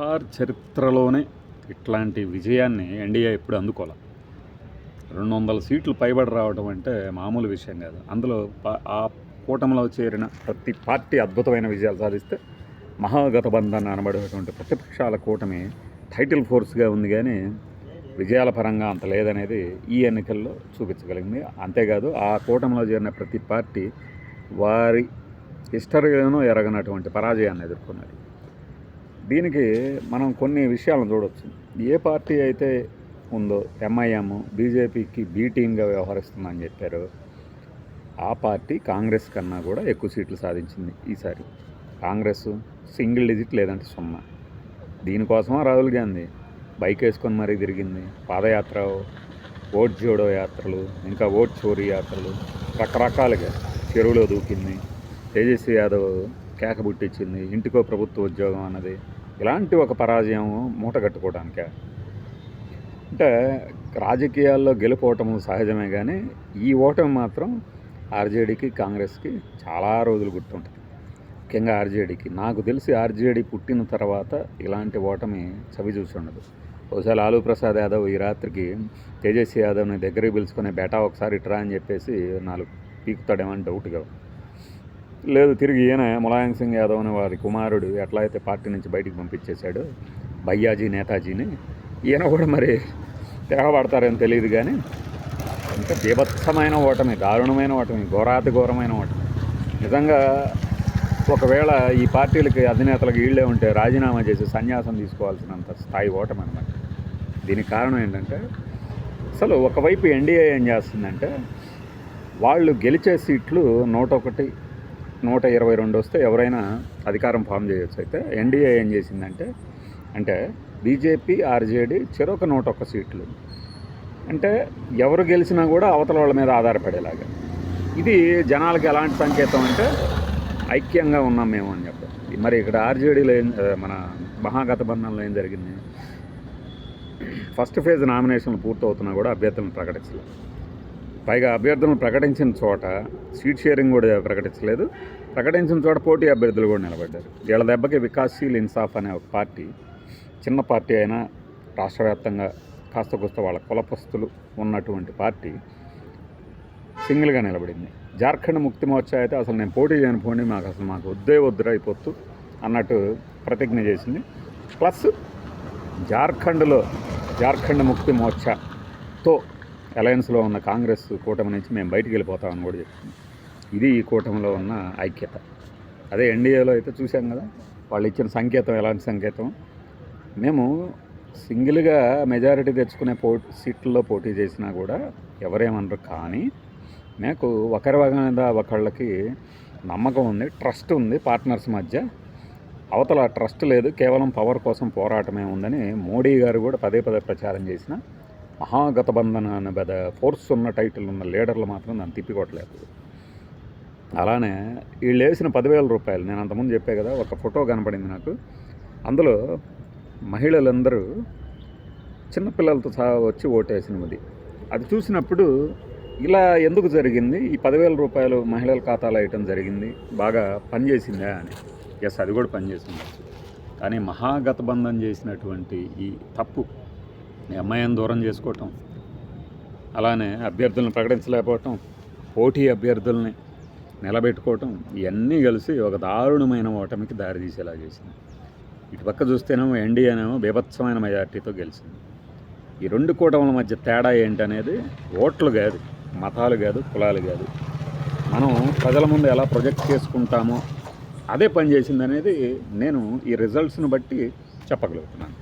బీహార్ చరిత్రలోనే ఇట్లాంటి విజయాన్ని ఎన్డీఏ ఎప్పుడు అందుకోలే. రెండు వందల సీట్లు పైబడి రావడం అంటే మామూలు విషయం కాదు. అందులో ప- ఆ కూటమిలో చేరిన ప్రతి పార్టీ అద్భుతమైన విజయాలు సాధిస్తే మహాగఠబంధన్ అనబడేటువంటి ప్రతిపక్షాల కూటమి టైటిల్ ఫోర్స్గా ఉంది కానీ విజయాల పరంగా అంత లేదనేది ఈ ఎన్నికల్లో చూపించగలిగింది. అంతేకాదు ఆ కూటమిలో చేరిన ప్రతి పార్టీ వారి హిస్టరీలను ఎరగనటువంటి పరాజయాన్ని ఎదుర్కొన్నది. దీనికి మనం కొన్ని విషయాలను చూడవచ్చు ఏ పార్టీ అయితే ఉందో ఎంఐఎం బీజేపీకి బీ టీమ్గా వ్యవహరిస్తుందని చెప్పారు ఆ పార్టీ కాంగ్రెస్ కన్నా కూడా ఎక్కువ సీట్లు సాధించింది ఈసారి. కాంగ్రెస్ సింగిల్ డిజిట్ లేదంటే సున్నా దీనికోసమా రాహుల్ గాంధీ బైక్ వేసుకొని మరీ తిరిగింది. పాదయాత్ర ఓట్ జోడో యాత్రలు ఇంకా ఓట్ చోరీ యాత్రలు రకరకాలుగా చెరువులో దూకింది. తేజస్వి యాదవ్ కేక పుట్టించింది. ఇంటికో ప్రభుత్వ ఉద్యోగం అన్నది ఇలాంటి ఒక పరాజయం మూటగట్టుకోవడానిక అంటే రాజకీయాల్లో గెలుపోవటం సహజమే కానీ ఈ ఓటమి మాత్రం ఆర్జేడీకి కాంగ్రెస్కి చాలా రోజులు గుర్తుంటుంది. ముఖ్యంగా ఆర్జేడీకి. నాకు తెలిసి ఆర్జేడీ పుట్టిన తర్వాత ఇలాంటి ఓటమి చవి చూసి ఉండదు. బహుశా లాలూ ప్రసాద్ యాదవ్ ఈ రాత్రికి తేజస్వి యాదవ్ని దగ్గరికి పిలుచుకునే బేటా ఒకసారి ఇట్రా అని చెప్పేసి నాలుగు పీకుతాడేమని డౌట్గా ఉంది. లేదు తిరిగి ఈయన ములాయం సింగ్ యాదవ్ అనే వారి కుమారుడు ఎట్లా అయితే పార్టీ నుంచి బయటికి పంపించేశాడు భయ్యాజీ నేతాజీని ఈయన కూడా మరి తెగబడతారని తెలియదు కానీ ఇంకా బీభత్సమైన ఓటమి దారుణమైన ఓటమి ఘోరాతి ఘోరమైన ఓటమి. నిజంగా ఒకవేళ ఈ పార్టీలకి అధినేతలకు వీళ్ళే ఉంటే రాజీనామా చేసి సన్యాసం తీసుకోవాల్సినంత స్థాయి ఓటమి అనమాట దీనికి కారణం ఏంటంటే అసలు ఒకవైపు ఎన్డీఏ ఏం చేస్తుందంటే వాళ్ళు గెలిచే సీట్లు నూట ఒకటి నూట ఇరవై రెండు వస్తే ఎవరైనా అధికారం ఫామ్ చేయొచ్చు. అయితే ఎన్డీఏ ఏం చేసిందంటే అంటే బీజేపీ ఆర్జేడీ చెరొక నూట ఒక్క సీట్లు. అంటే ఎవరు గెలిచినా కూడా అవతల వాళ్ళ మీద ఆధారపడేలాగా. ఇది జనాలకి ఎలాంటి సంకేతం అంటే ఐక్యంగా ఉన్నాం మేము అని చెప్పి మరి ఇక్కడ ఆర్జేడీలో ఏం మన మహాగతబంధంలో ఏం జరిగింది? ఫస్ట్ ఫేజ్ నామినేషన్లు పూర్తవుతున్నా కూడా అభ్యర్థులను ప్రకటించలేదు. పైగా అభ్యర్థులను ప్రకటించిన చోట సీట్ షేరింగ్ కూడా ప్రకటించలేదు. ప్రకటించిన చోట పోటీ అభ్యర్థులు కూడా నిలబడ్డారు. వీళ్ళ దెబ్బకి వికాస్శీల్ ఇన్సాఫ్ అనే ఒక పార్టీ చిన్న పార్టీ అయినా రాష్ట్ర వ్యాప్తంగా కాస్త కూస్త వాళ్ళ కులపస్తులు ఉన్నటువంటి పార్టీ సింగిల్గా నిలబడింది. జార్ఖండ్ ముక్తి మోర్చా అయితే అసలు నేను పోటీ చేయను పోండి మాకు అసలు మాకు వద్దే వద్దురా అయిపోతూ అన్నట్టు ప్రతిజ్ఞ చేసింది. ప్లస్ జార్ఖండ్లో జార్ఖండ్ ముక్తి మోర్చాతో అలయన్స్లో ఉన్న కాంగ్రెస్ కూటమి నుంచి మేము బయటికి వెళ్ళిపోతామని కూడా చెప్తుంది ఇది ఈ కూటమిలో ఉన్న ఐక్యత. అదే ఎన్డీఏలో అయితే చూసాం కదా వాళ్ళు ఇచ్చిన సంకేతం ఎలాంటి సంకేతం? మేము సింగిల్గా మెజారిటీ తెచ్చుకునే పో సీట్లలో పోటీ చేసినా కూడా ఎవరేమనరు కానీ మాకు ఒకరి మీద ఒకళ్ళకి నమ్మకం ఉంది ట్రస్ట్ ఉంది పార్ట్నర్స్ మధ్య. అవతల ట్రస్ట్ లేదు కేవలం పవర్ కోసం పోరాటమే ఉందని మోడీ గారు కూడా పదే పదే ప్రచారం చేసిన మహాగతబంధన అనే పెద్ద ఫోర్స్ ఉన్న టైటిల్ ఉన్న లీడర్లు మాత్రం దాన్ని తిప్పికొట్టలేదు. అలానే వీళ్ళు వేసిన పదివేల రూపాయలు నేను అంతకుముందు చెప్పే కదా ఒక ఫోటో కనపడింది నాకు. అందులో మహిళలందరూ చిన్నపిల్లలతో సహా వచ్చి ఓటేసినది. అది చూసినప్పుడు ఇలా ఎందుకు జరిగింది? ఈ పదివేల రూపాయలు మహిళల ఖాతాలో వేయటం జరిగింది. బాగా పనిచేసిందా అని. ఎస్ అది కూడా పనిచేసింది. కానీ మహాగతబంధం చేసినటువంటి ఈ తప్పు ఈ అమ్మాయిని దూరం చేసుకోవటం అలానే అభ్యర్థులను ప్రకటించలేకపోవటం పోటీ అభ్యర్థుల్ని నిలబెట్టుకోవటం ఇవన్నీ కలిసి ఒక దారుణమైన ఓటమికి దారి తీసేలా చేసింది. ఇటు పక్క చూస్తేనేమో ఎన్డీఏనేమో బీభత్సమైన మెజార్టీతో గెలిచింది. ఈ రెండు కూటముల మధ్య తేడా ఏంటనేది ఓట్లు కాదు మతాలు కాదు కులాలు కాదు. మనం ప్రజల ముందు ఎలా ప్రొజెక్ట్ చేసుకుంటామో అదే పని చేసింది అనేది నేను ఈ రిజల్ట్స్ని బట్టి చెప్పగలుగుతున్నాను.